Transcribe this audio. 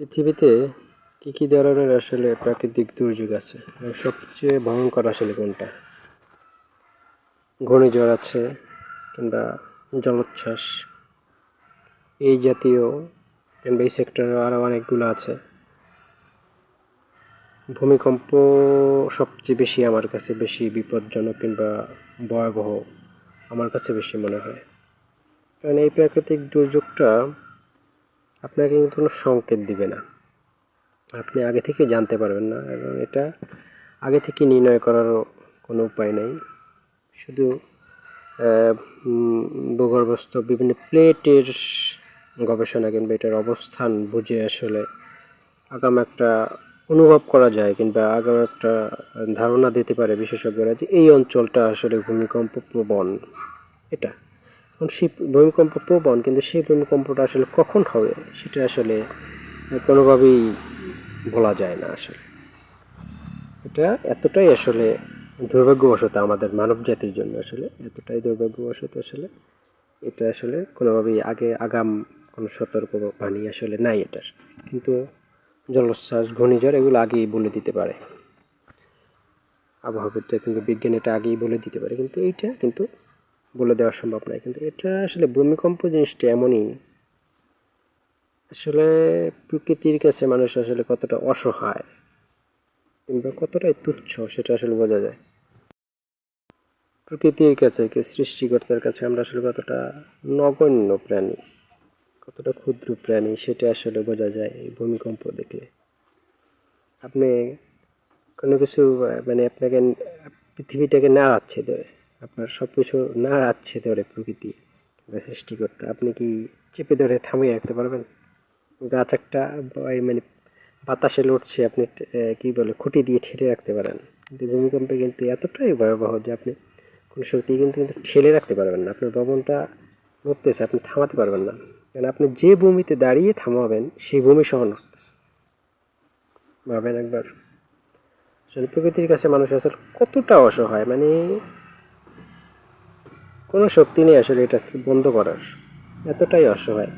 পৃথিবীতে কী কী ধরনের আসলে প্রাকৃতিক দুর্যোগ আছে? সবচেয়ে ভয়ঙ্কর আসলে কোনটা? ঘূর্ণিঝড় আছে কিংবা জলোচ্ছ্বাস, এই জাতীয় কিংবা এই সেক্টরে আরও অনেকগুলো আছে। ভূমিকম্প সবচেয়ে বেশি আমার কাছে বেশি বিপজ্জনক কিংবা ভয়াবহ আমার কাছে বেশি মনে হয়। কারণ এই প্রাকৃতিক দুর্যোগটা আপনাকে কিন্তু কোনো সংকেত দিবে না। আপনি আগে থেকে জানতে পারবেন না এবং এটা আগে থেকে নির্ণয় করারও কোনো উপায় নেই। শুধু ভূগর্ভস্থ বিভিন্ন প্লেটের গবেষণা কিংবা এটার অবস্থান বুঝে আসলে আগাম একটা অনুভব করা যায় কিংবা আগাম একটা ধারণা দিতে পারে বিশেষজ্ঞরা যে এই অঞ্চলটা আসলে ভূমিকম্প প্রবণ। এটা। সেই ভূমিকম্প প্রবণ, কিন্তু সেই ভূমিকম্পটা আসলে কখন হবে, সেটা আসলে কোনোভাবেই বলা যায় না আসলে। এটা এতটাই আসলে দুর্ভাগ্যবশত আমাদের মানব জাতির জন্য আসলে, এতটাই দুর্ভাগ্যবশত আসলে এটা আসলে কোনোভাবেই আগে আগাম কোনো সতর্ক বাণী আসলে নাই এটার। কিন্তু জলোচ্ছ্বাস, ঘূর্ণিঝড় এগুলো আগেই বলে দিতে পারে। আবহাওয়াবিদরা কিন্তু বিজ্ঞান এটা আগেই বলে দিতে পারে, কিন্তু এইটা কিন্তু বলে দেওয়া সম্ভব নয়। কিন্তু এটা আসলে ভূমিকম্প জিনিসটা এমনই। আসলে প্রকৃতির কাছে মানুষ আসলে কতটা অসহায় কিংবা কতটাই তুচ্ছ, সেটা আসলে বোঝা যায়। প্রকৃতির কাছে কি সৃষ্টিকর্তার কাছে আমরা আসলে কতটা নগণ্য প্রাণী, কতটা ক্ষুদ্র প্রাণী, সেটা আসলে বোঝা যায় এই ভূমিকম্প দেখলে। আপনি কোনো কিছু মানে আপনাকে, পৃথিবীটাকে নাড়াচ্ছে ধরে। আপনার সব কিছু না নাড়াচ্ছে ধরে প্রকৃতি সৃষ্টি করতে আপনি কি চেপে ধরে থামিয়ে রাখতে পারবেন? গাছ একটা মানে বাতাসে লড়ছে আপনি কি বলে, খুঁটি দিয়ে ঠেলে রাখতে পারেন। কিন্তু ভূমিকম্পে কিন্তু এতটাই ভয়াবহ যে আপনি কোনো শক্তি কিন্তু কিন্তু ঠেলে রাখতে পারবেন না। আপনার ভবনটা নড়তেছে, আপনি থামাতে পারবেন না। কারণ আপনি যে ভূমিতে দাঁড়িয়ে থামাবেন, সেই ভূমি সহ নড়তেছে। ভাবেন একবার। আসলে প্রকৃতির কাছে মানুষ আসলে কতটা অসহায় মানে কোনো শক্তি নেই আসলে এটা বন্ধ করার। এতটাই অসহায়।